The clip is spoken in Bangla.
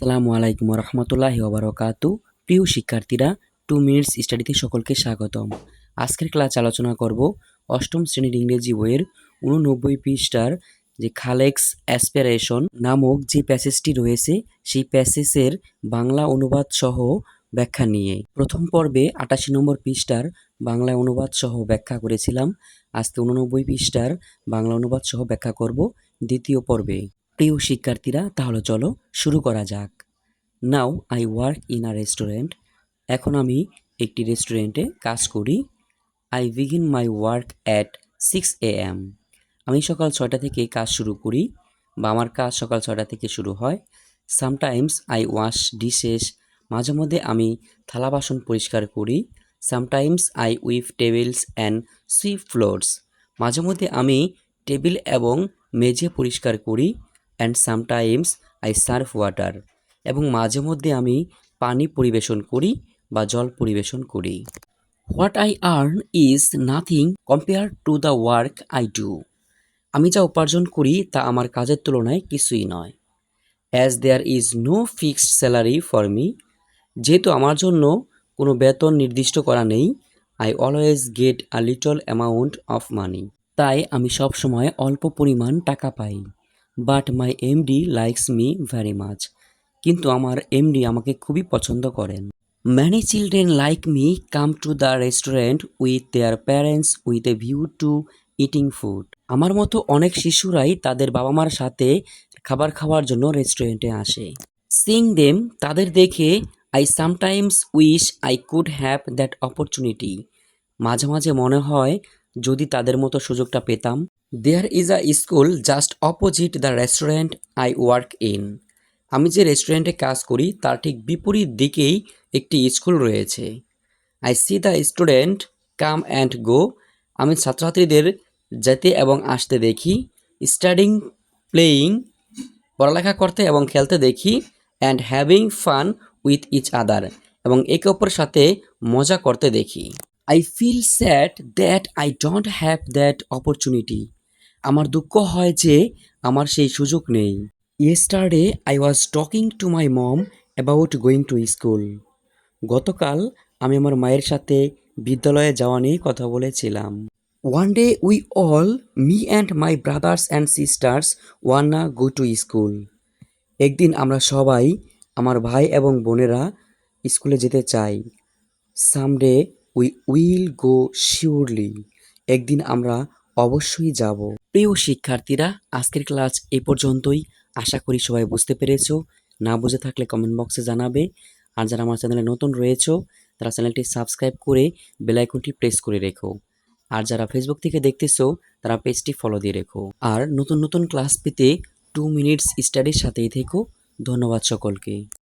আসসালামু আলাইকুম রহমতুল্লাহ ওবরকাতু। প্রিয় শিক্ষার্থীরা, টু মিনিটস স্টাডিতে সকলকে স্বাগতম। আজকের ক্লাস আলোচনা করব অষ্টম শ্রেণির ইংরেজি বইয়ের উননব্বই পৃষ্ঠার যে খালেক্স অ্যাসপিরেশন নামক যে প্যাসেজটি রয়েছে, সেই প্যাসেজের বাংলা অনুবাদ সহ ব্যাখ্যা নিয়ে। প্রথম পর্বে আটাশি নম্বর পৃষ্ঠার বাংলা অনুবাদ সহ ব্যাখ্যা করেছিলাম। আজকে উননব্বই পৃষ্ঠার বাংলা অনুবাদ সহ ব্যাখ্যা করব দ্বিতীয় পর্বে। প্রিয় শিক্ষার্থীরা, তাহলে চলো শুরু করা যাক। Now I work in a restaurant এখন আমি একটি রেস্টুরেন্টে কাজ করি। I begin my work at six A M আমি সকাল ছয়টা থেকে কাজ শুরু করি বা আমার কাজ সকাল ছয়টা থেকে শুরু হয়। সামটাইমস আই ওয়াশ ডিশেস মাঝে মধ্যে আমি থালা বাসন পরিষ্কার করি। Sometimes I wipe tables and sweep floors মাঝে মধ্যে আমি টেবিল এবং মেঝে পরিষ্কার করি। And sometimes I serve water এবং মাঝে মধ্যে আমি পানি পরিবেশন করি বা জল পরিবেশন করি। What I earn is nothing compare to the work I do আমি যা উপার্জন করি তা আমার কাজের তুলনায় কিছুই নয়। As there is no fixed salary for me যেহেতু আমার জন্য কোনো বেতন নির্দিষ্ট করা নেই I always get a little amount of money তাই আমি সবসময় অল্প পরিমাণ টাকা পাই। But my MD likes me very much কিন্তু আমার এমডি আমাকে খুবই পছন্দ করেন। Many children like me come to the restaurant with their parents with a view to eating food আমার মতো অনেক শিশুরাই তাদের বাবা মার সাথে খাবার খাওয়ার জন্য রেস্টুরেন্টে আসে। সিং দেম তাদের দেখে I sometimes wish I could have that opportunity মাঝে মাঝে মনে হয় যদি তাদের মতো সুযোগটা পেতাম। There is a school just opposite the restaurant I work in আমি যে রেস্টুরেন্টে কাজ করি, তার ঠিক বিপরীত দিকেই একটি স্কুল রয়েছে। I see the student come and go আমি ছাত্রছাত্রীদের যেতে এবং আসতে দেখি। স্টাডিং প্লেয়িং পড়ালেখা করতে এবং খেলতে দেখি and having fun with each other এবং একে অপরের সাথে মজা করতে দেখি। I feel sad that I don't have that opportunity আমার দুঃখ হয় যে আমার সেই সুযোগ নেই। Yesterday I was talking to my mom about going to school গতকাল আমি আমার মায়ের সাথে বিদ্যালয়ে যাওয়া নিয়ে কথা বলেছিলাম। One day we all me and my brothers and sisters wanna go to school একদিন আমরা সবাই, আমার ভাই এবং বোনেরা স্কুলে যেতে চাই। Someday we will go surely একদিন আমরা অবশ্যই যাব। প্রিয় শিক্ষার্থীরা, আজকের ক্লাস এ পর্যন্তই। আশা করি সবাই বুঝতে পেরেছ। না বুঝে থাকলে কমেন্ট বক্সে জানাবে। আর যারা আমার চ্যানেলে নতুন রয়েছো, তারা চ্যানেলটি সাবস্ক্রাইব করে বেলাইকনটি প্রেস করে রেখো। আর যারা ফেসবুক থেকে দেখতেছো, তারা পেজটি ফলো দিয়ে রেখো। আর নতুন নতুন ক্লাস পেতে টু মিনিটস স্টাডির সাথেই থেকো। ধন্যবাদ সকলকে।